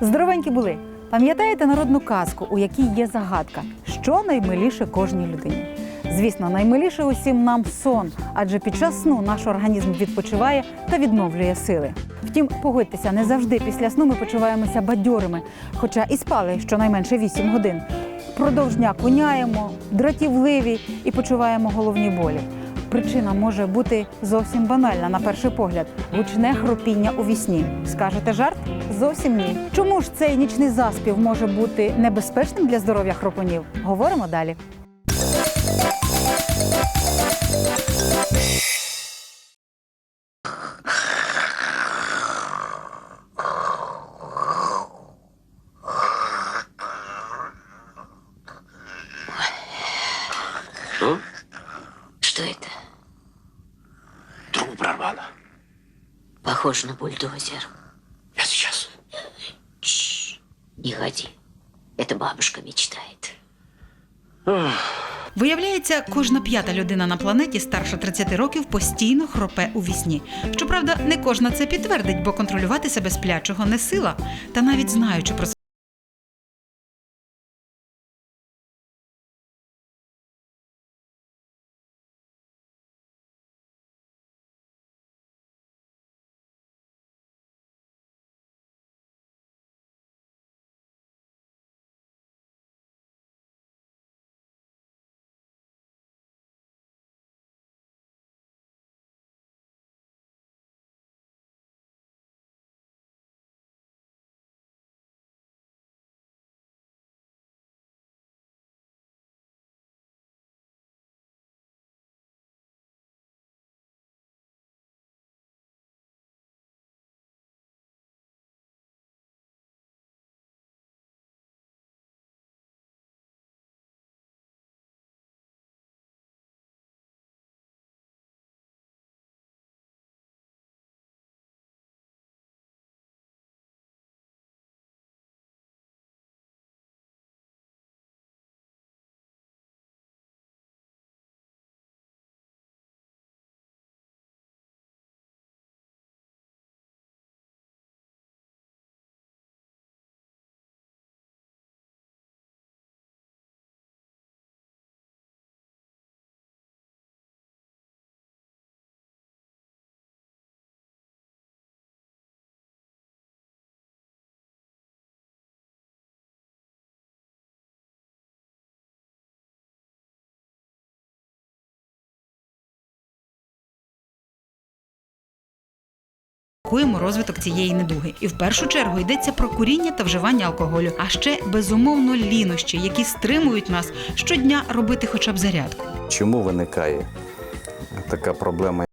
Здоровенькі були. Пам'ятаєте народну казку, у якій є загадка, що наймиліше кожній людині? Звісно, наймиліше усім нам сон, адже під час сну наш організм відпочиває та відновлює сили. Втім, погодьтеся, не завжди після сну ми почуваємося бадьорими, хоча і спали щонайменше 8 годин. Продовж дня куняємо, дратівливі і почуваємо головні болі. Причина може бути зовсім банальна на перший погляд гучне хропіння у вісні. Скажете жарт? Зовсім ні. Чому ж цей нічний заспів може бути небезпечним для здоров'я хропунів? Говоримо далі. Похоже на бульдозер. Я сейчас. Не ходи. Это бабушка мечтает. Виявляється, кожна п'ята людина на планеті старше 30 років постійно хропе у вісні. Щоправда, не кожна це підтвердить, бо контролювати себе сплячого не сила. Та навіть знаючи про Куємо розвиток цієї недуги, і в першу чергу йдеться про куріння та вживання алкоголю, а ще безумовно лінощі, які стримують нас щодня робити хоча б зарядку. Чому виникає така проблема,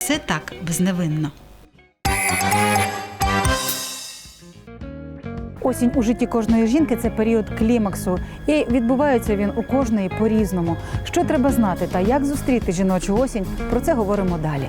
Все так безневинно. Осінь у житті кожної жінки це період клімаксу, і відбувається він у кожної по-різному. Що треба знати та як зустріти жіночу осінь? Про це говоримо далі.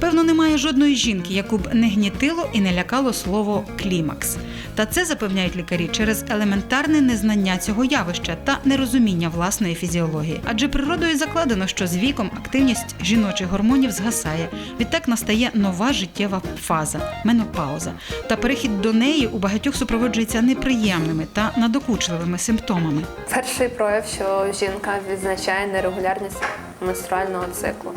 Певно, немає жодної жінки, яку б не гнітило і не лякало слово клімакс. Та це запевняють лікарі через елементарне незнання цього явища та нерозуміння власної фізіології. Адже природою закладено, що з віком активність жіночих гормонів згасає. Відтак настає нова життєва фаза менопауза. Та перехід до неї у багатьох супроводжується неприємними та надокучливими симптомами. Перший прояв, що жінка відзначає нерегулярність менструального циклу.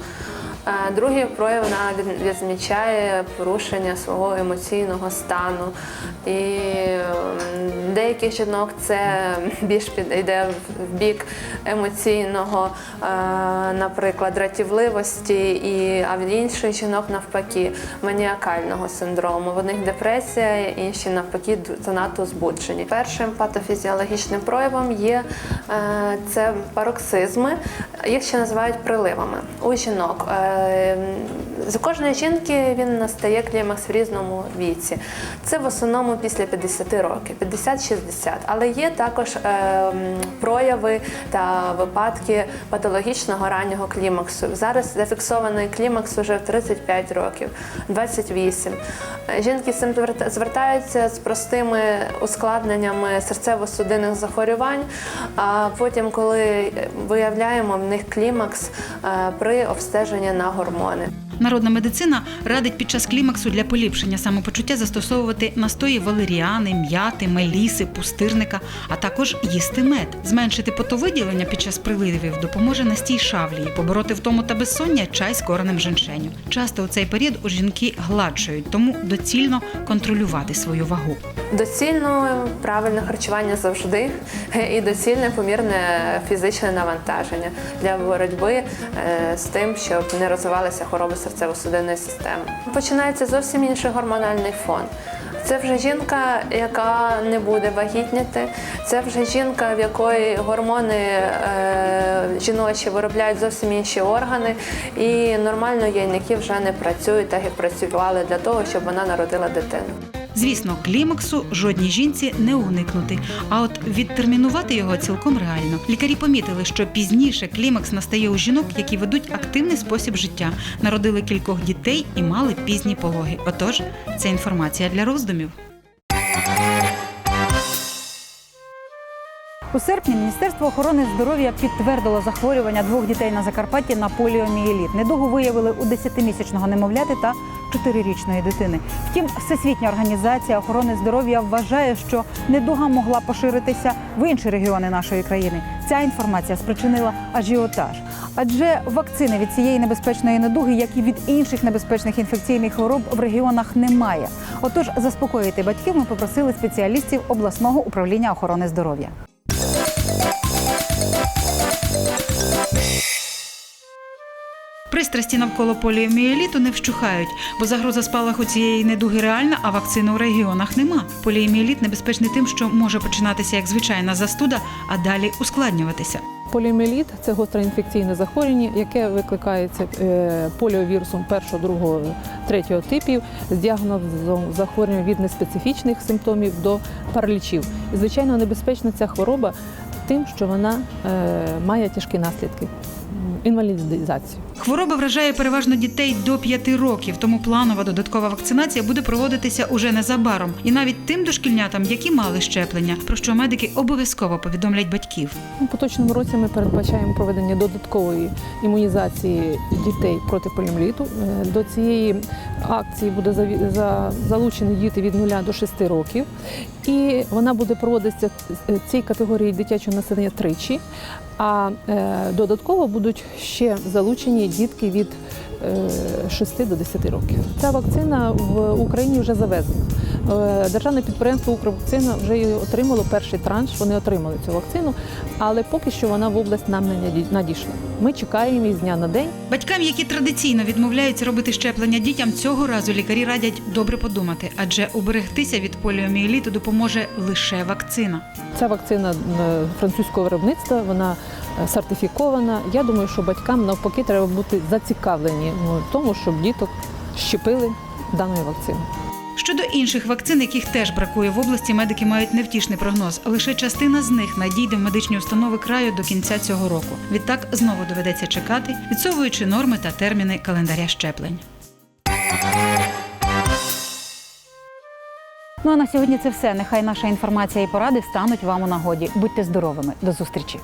Другий прояв вона відмічає порушення свого емоційного стану. І деяких жінок це більш підійде в бік емоційного, е, наприклад, дратівливості, і, а від інших жінок навпаки маніакального синдрому. В одних депресія, інші навпаки занадто збуджені. Першим патофізіологічним проявом є е, це пароксизми, їх ще називають приливами у жінок. З кожної жінки він настає клімакс в різному віці. Це в основному після 50 років, 50-60. Але є також е, прояви та випадки патологічного раннього клімаксу. Зараз зафіксований клімакс вже в 35 років, 28. Е, Жінки з цим звертаються з простими ускладненнями серцево-судинних захворювань. А потім, коли виявляємо в них клімакс е, при обстеженні на гормони. Народна медицина радить під час клімаксу для поліпшення самопочуття застосовувати настої валеріани, м'яти, меліси, пустирника, а також їсти мед. Зменшити потовиділення під час приливів допоможе настій шавлії, побороти втому та безсоння чай з коренем женшеню. Часто у цей період у жінки гладшують, тому доцільно контролювати свою вагу. Доцільне правильне харчування завжди і доцільне помірне фізичне навантаження для боротьби е, з тим, щоб не розвивалися хвороби серцево-судинної системи. Починається зовсім інший гормональний фон. Це вже жінка, яка не буде вагітніти. Це вже жінка, в якої гормони е, жіночі виробляють зовсім інші органи, і нормально яйники вже не працюють так, як працювали для того, щоб вона народила дитину. Звісно, клімаксу жодній жінці не уникнути. А от відтермінувати його цілком реально. Лікарі помітили, що пізніше клімакс настає у жінок, які ведуть активний спосіб життя, народили кількох дітей і мали пізні пологи. Отож, це інформація для роздумів. У серпні Міністерство охорони здоров'я підтвердило захворювання двох дітей на Закарпатті на поліомієліт. Недугу виявили у 10-місячного немовляти та 4-річної дитини. Втім, Всесвітня організація охорони здоров'я вважає, що недуга могла поширитися в інші регіони нашої країни. Ця інформація спричинила ажіотаж. Адже вакцини від цієї небезпечної недуги, як і від інших небезпечних інфекційних хвороб, в регіонах немає. Отож, заспокоїти батьків ми попросили спеціалістів обласного управління охорони здоров'я. Пристрасті навколо поліомієліту не вщухають, бо загроза спалаху цієї недуги реальна, а вакцини у регіонах нема. Поліомієліт небезпечний тим, що може починатися як звичайна застуда, а далі ускладнюватися. Поліоміеліт – це гостре інфекційне захворювання, яке викликається е, поліовірусом першого, другого, третього типів з діагнозом захворювання від неспецифічних симптомів до паралічів. І, звичайно, небезпечна ця хвороба тим, що вона е, має тяжкі наслідки інвалідизацію. Хвороба вражає переважно дітей до 5 років, тому планова додаткова вакцинація буде проводитися уже незабаром, і навіть тим дошкільнятам, які мали щеплення, про що медики обов'язково повідомлять батьків. У поточному році ми передбачаємо проведення додаткової імунізації дітей проти поліоміеліту. Е, До цієї акції буде залучені діти від 0 до 6 років. І вона буде проводитися е, цій категорії дитячого населення тричі. А е, додатково будуть ще залучені дітки від е, 6 до 10 років. Ця вакцина в Україні вже завезена. Е, Державне підприємство Укрвакцина вже її отримало перший транш. Вони отримали цю вакцину, але поки що вона в область нам не наді- надійшла. Ми чекаємо її з дня на день. Батькам, які традиційно відмовляються робити щеплення дітям, цього разу лікарі радять добре подумати, адже уберегтися від поліомієліту допоможе лише вакцина. Ця вакцина е, французького виробництва, вона е, сертифікована. Я думаю, що батькам навпаки треба бути зацікавлені в тому, щоб діток щепили даною вакциною. Щодо інших вакцин, яких теж бракує в області, медики мають невтішний прогноз. Лише частина з них надійде в медичні установи краю до кінця цього року. Відтак знову доведеться чекати, відсовуючи норми та терміни календаря щеплень. Ну а на сьогодні це все. Нехай наша інформація і поради стануть вам у нагоді. Будьте здоровими. До зустрічі.